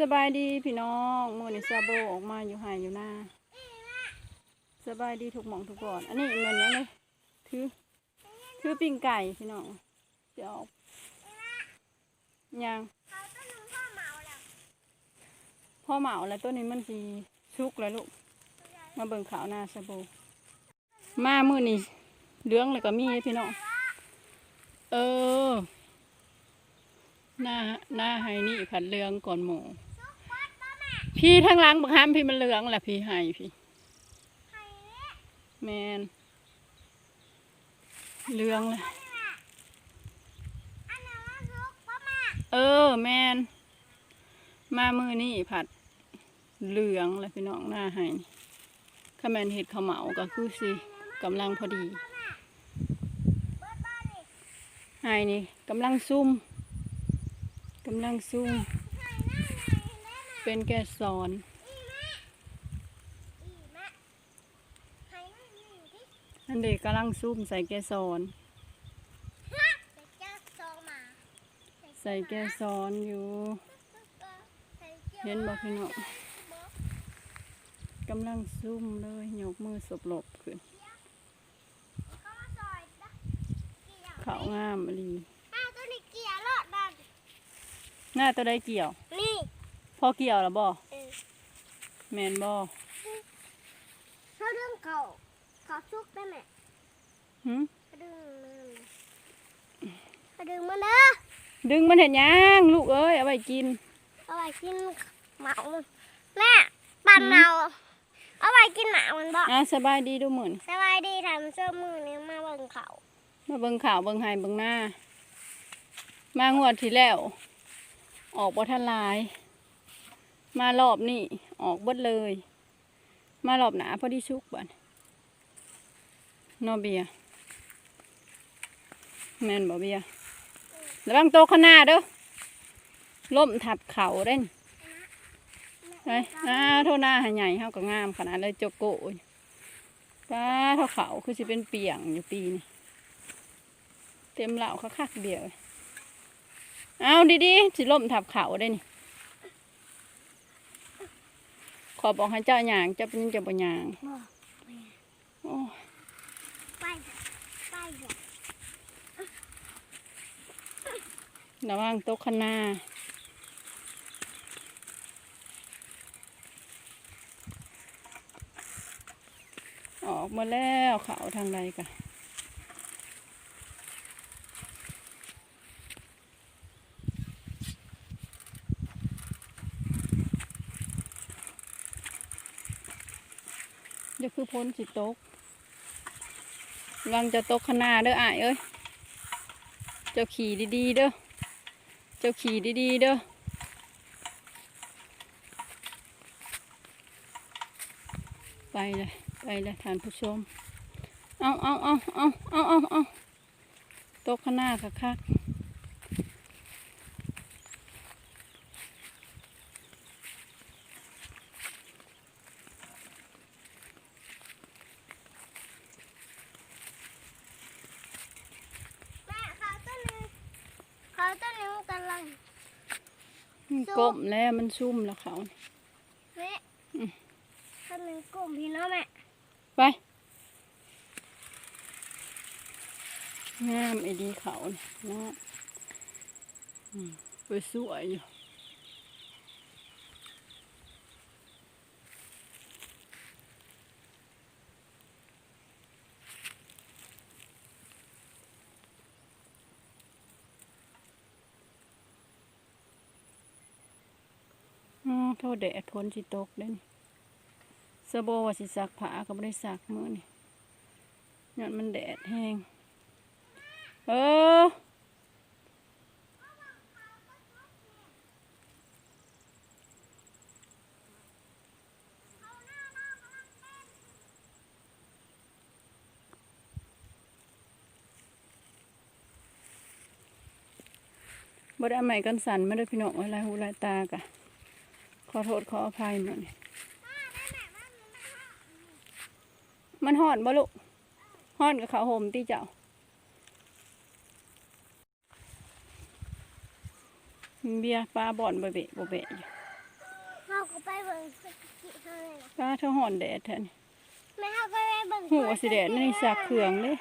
สบายดีพี่น้องมือนี้ซาโบออกมาอยู่หายอยู่หน้าสบายดีทุกหมองทุกบอน อันนี้เหมือนหยังเลยถือถือปิ้งไก่พี่น้องจะออกยังเขางพ่อเหมาแล้วตัวนี้มันสีชุกแล้วลูก มาเบิ่งขาวหน้าซาโบมามือนี้เลืองเลยก็มีพี่น้องเออหน้าหน้าไฮนี่ผัดเหลืองก่อนหมู พี่ทั้งล้างบักฮามพี่มันเหลืองแหละพี่ไฮพี่ไห้เนี่แมนเหลืองเลยเออ แมนมามือนี่ผัดเหลืองเลยพี่น้องหน้าไฮนี่ข้าแมนเห็ดข้าเหมาก็คือสิกำลังพอดีเบิดบ้านนี่ไฮนี่กำลังซุ่มกำลังซุ่ม ไห้หน้าไหนได้แม่ เป็นแกสอนอีแม่อีแม่ไห้หน้านี่ดินั่นเด็กกำลังซุ่มใส่แกสอนฮะเดี๋ยวจะซองมาใส่แกสอนอยู่ใส่เกี่ยวเห็นบ่พี่น้องบ่กำลังซุ่มเลยยกมือสบหลบขึ้น เข้ามาซอยนะเกี่ยวเขาวงามอหลีอ้าวตัวนี้เกี่ยวรอดนั่นหน้าตัวได้เกี่ยวนี่พ อเกี่ยวแล้วบ่เออแมนบ่เขาเรื่องเขาเขาซุกได้ไหมหึเขาดึงมันเขาดึงมันเด้อดึงมันเห็นยังลูกเอ้ยเอาไปกิน เอาไว้กินหมามันแม่ปั่นเมาเอาไว้กินหมามันบ่อะสบายดีดูเหมือนสบายดีทำเสื้อมือนี้มาเบิ่งเขามาเบิ่งข่าวเบิ่งไห้เบิ่งหน้า มางวดที่แล้ว ออกบ่ทันหลาย มารอบนี้ออกบดเลย มารอบหนาพอดีชุกบัดนอเบียแมนบ่เบียระวังโตข้างหน้าเด้อล่มทับเขาเด้นไปอ้าเท่าหน้าหใหญ่เท่ากับงามขนาดเลยโจโกะป้าเท่าเขาคือสิเป็นเปียงอยู่ปีนี่เต็มเหล่าคักๆเดียว เอาดีๆสิล่มทับเขาได้นี่ ข อบอกให้เจ้าหยางเจ้าเป็นเจ้าบ่หยางบ่โอ้ยไปไปเดี๋ยวระวังโต๊ะข้างหน้าออกมาแล้วเขาทางใดกัน เดี๋ยวคือ พ้นสิตกกำลังจะตกขนาเด้ออ้ายเอ้ย เจ้าขี่ดีๆเด้อ เจ้าขี่ดีๆเด้อไปเลยไปเลยท่านผู้ชม เอาเอาเอาเอาเอาเอาเอาตกขนาคักคัก แม่เขาต้นนึงเขาต้นนึงกำลัง มัน ก้มแล้วมันซุ่มแล้วเขาแม่ต้นนึงกลุ่มพี่น้องแม่ไปงามไอ้ดีเขาเนี่ยนะอืมไปสวยอยู่ โทษแดดพ้นสิตกเด้นสะโบว่าสิสักผ้าก็ไม่ได้สักมือนี่ย้อนมันแดดแห้งเออบ่ได้เอาไม้กันสันไม่ได้พี่น้องอะไรหูหลายตากะ อโทษขออภัยหมันมันห่อนบ่ลูกห่อนกับเขาวห่มตีเจ้าเบียร์ปลาบ่อนบ่เบะบ่เบะอยู่ก็ไปเบิ่งสกิเท่าเลยนะป้าเท่าหอนแดดแทนแม่เขาก็ไปเบิ่งหัวสิแดดนี่สักเขืองเด้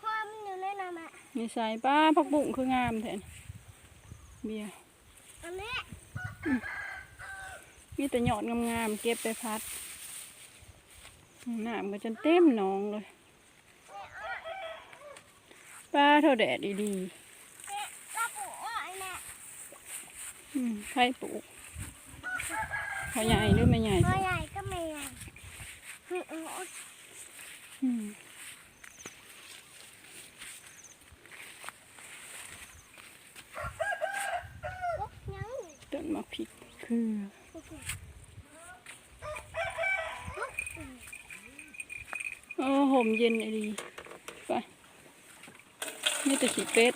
พ่อมันอยู่ในน้ำอะมีสายป้าพักบุ้งคืองามแทนเบียร์อันนี้ มีแต่หยอดงามๆเก็บไปพัดน้ำก็จนเต็มหนองเลยป้าเท่าแดดดีแม่เราปลูกอ้อยแม่ๆอืมใครปลูกเขาใหญ่หรือไม่ใหญ่พ่อใหญ่ก็ไม่ใหญ่อืมอืมอืมอุ๊บยังต้นมะพริกคือ อ้ห่มเย็นไอ้ดีไปนี่แต่ขี้เป็ด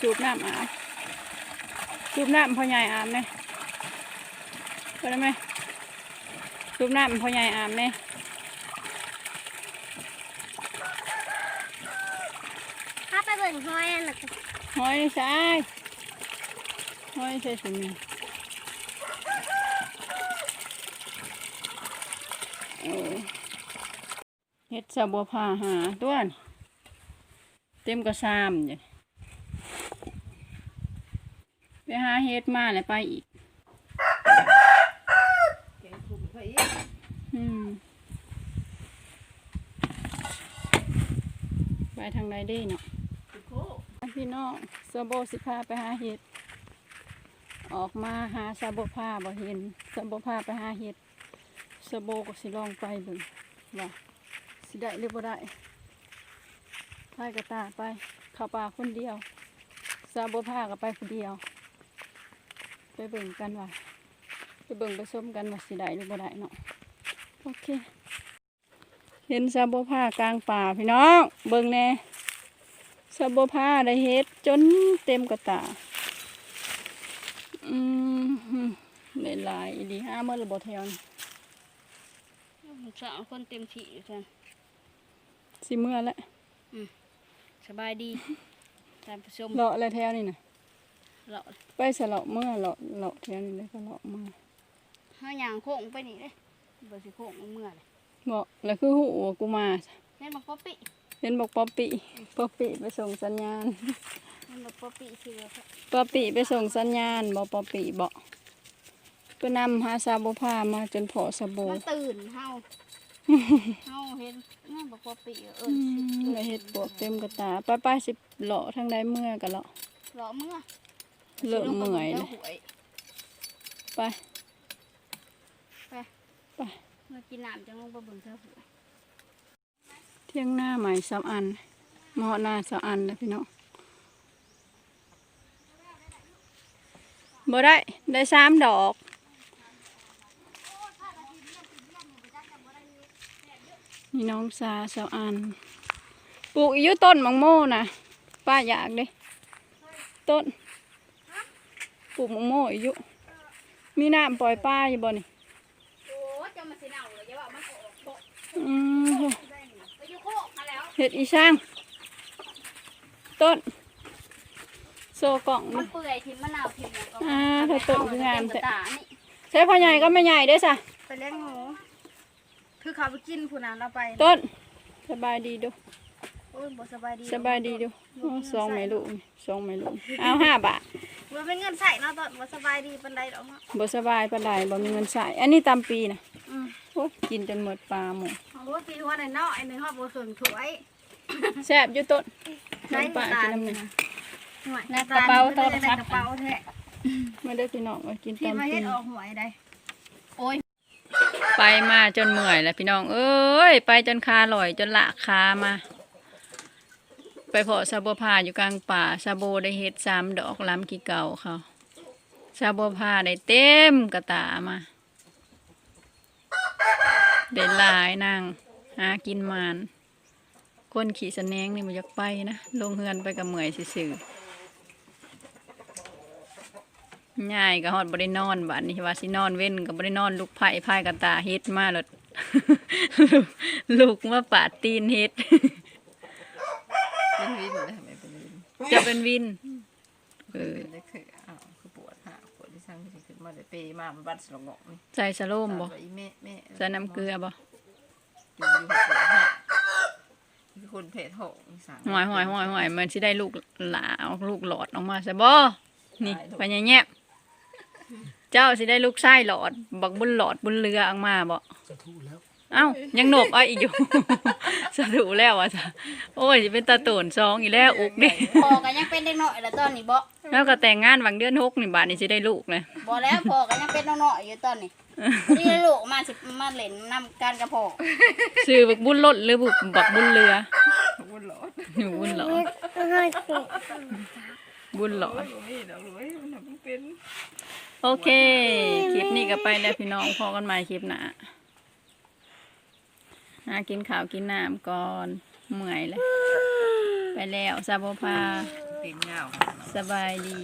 จูบน้ำอาบจูบน้ำพ่อใหญ่อาบไหมไปได้ไหมจูบน้ำพ่อใหญ่อาบไหมถ้าไปเบิ่งห้อยน่ะก็ห้อยใช่ห้อยใช่สุนีเออ เฮ็ดสะบัวผ้าหาตัวนเต็มกระซามอยู่ไปหาเฮ็ดมาแล้วไปอีกไปทางใดเด้เนาะพี่น้องซาโบสิพาไปหาเห็ด ออกมาหาซาโบพาบ่เห็นซาโบพาไปหาเห็ดซาโบก็สิลองไปบิ่งว่า สิได้หรือบ่ได้พายกระตาไปเข้าป่าคนเดียวซาโบพาก็ไปคนเดียว ไปเบิ่งกันว่าไปเบิ่งไปส้มกันว่าสิได้หรือบ่ได้เนาะโอเค เห็นซาโบผ้ากลางป่าพี่น้องเบิ่งแน่ซาโบผ้าได้เฮ็ดจนเต็มกระตาอืมได้หลายดีห้าเมื่อระบบแถวนี่สาวคนเต็มที่อยู่จ้ะ สิเมื่อแล้วสบายดีท่านผู้ชมเลาะอะไรแถวนี่นะเราไปสะเลาะเมื่อเลาะเลาะแถวนี้เลยก็เลาะมาเฮาย่างโค้งไปนี่เด้บ่สิโค้งเอาเมื่อเลยเลาะแล้วคือหูว่ากูมาแม่นบักป๊อปปี้เห็นบอกป๊อปปี้ป๊อปปี้ไปส่งสัญญาณแม่นบักป๊อปปี้ชื่อว่าป๊อปปี้ไปส่งสัญญาณบอกป๊อปปี้บอกเพื่อนำหาซาโบผ้ามาจนพอสะโบมันตื่นเฮา เฮาเห็นแม่นบักป๊อปปี้เอออืมได้เห็ดปวกเต็มกระตาไปไปสิเลาะทางใดเมื่อกันเลาะรอเมื่อเริ่มเมื่อยเลยหวยไปไปเมื่อกินน้ำจังลงไปเบิ่งเธอหวยเที่ยงหน้าใหม่สามอันเหมาะหน้าสามอันเลยพี่น้องบ่ได้ได้สามดอก นี่น้องซาสามอันปลูกอีกอยุต้นมังโม่นะป้าอยากเด้ต้นปลูกมังโม่อีกอยุมีน้ำปล่อยป้าอยู่บ่นี่โอ้จะมาสิเน่าเลยอย่าว่ามันก็ออกโปะอืมไปอยู่โคกมาแล้วเห็ดอีช่าง ต้น โซกล่องมันี่นเปื่อยทิมมะนาวทิมแล้วก็อ่าเธอต้นคืองามเต็แต่ตานี่ใช้พ่อใหญ่ก็ไม่ใหญ่เด้วยจ้ะไปเลี้ยงหมู คือเขาไปกินผู้นั้นเราไปต้นสบายดีดูโอ้ยบ่สบายดีสบายดีดูอ๋อสองไม่ลูกนี่สองไม่ลูกเอาห้าบาทบ่เป็นเงินใส่เนาะตอนบ่สบายดีปานใดดอกเนาะบ่สบายปานใดบ่มีเงินใส่อันนี้ตามปีนะอืมโอ้ยกินจนหมดปลาหมดโอ้ยปีหัวหน่อยเนาะไอ้หนึ่งฮอดบ่เครื่องถ้วยแซ่บอยู่ต้นใช้น้ำปลาตากินลน้ำหนึ่งหน่วยในกระเป๋าโทรศัในพท์กระเป๋าแท้ไม่ได้พี่น้องมากินที่ตามมาปีเฮ็ดออกหวยได้โอ้ย ไปมาจนเมื่อยแล้วพี่น้อง เอ้ย ไปจนคาลอยจนละคามา ไปเพาะซาบัวพาอยู่กลางป่าซาโบได้เฮ็ดสามดอกลำกี่เก่าเขาซาบัวพาได้เต็มกระตามาได้หลายนางหากินมานคนขี่สแนงนี่มันอยากไปนะลงเฮือนไปกับเมื่อยซื่อๆ ง่ายก็ฮอดบ่ได้นอนบัดนี้ว่าสินอนเว้นก็บ่ได้นอนลุกไผ่ไผ่กระตาเฮ็ดมาแล้วลูกมาปาดตีนเฮ็ดเป็นวินนะทำไมเป็นวินจะเป็นวินเออเป็นได้คืออ้าวคือปวดหาวสั่งสิขึ้นมาได้เปมามันบัดสลงอกนี่ใส่สะโลมบ่ตามไปอีแม่แม่ใส่น้ำเกลือบ่อยู่อยู่หัวฮะคือคนเพจหงสั่งหอยหอยหอยหอยมันสิได้ลูกหลาออกลูกหลอดออกมาใช่บ่นี่ไปแย่ๆ เจ้าสิได้ลูกไส้หลอดบักบุญหลอดบุญเรือออกมาบ่จะถูกแล้วเอ้ายังโหนบเอาอีกอยู่ สะถูแล้วอะจ้ะโอ้ยสิเป็นตาโตนซองอีแล้วอุกดิพอกันยังเป็นเด็กน้อยแล้วตอนนี้บ่แล้วก็แต่งงานหวังเดือนหกนี่บาทนี่สิได้ลูกเลยบ่แล้วพอกันยังเป็นน้อยๆอยู่ตอนนี้นี่ลูกมาสิมาเล่นนํการกระพอซื้อบักบุญรถหรือบักบักบุญเรือบุญหลอดอยู่บุญหลอดเฮ้ยสิบุญหลอดโอ้ยดอก เลยมันทำเป็นโอเค คลิปนี้ก็ไปแล้วพี่น้องพอกันใหม่คลิปหน้าหากินข้าวกินน้ำก่อนเมื่อยแล้วไปแล้วซาบพาเป็นเงาสบายดี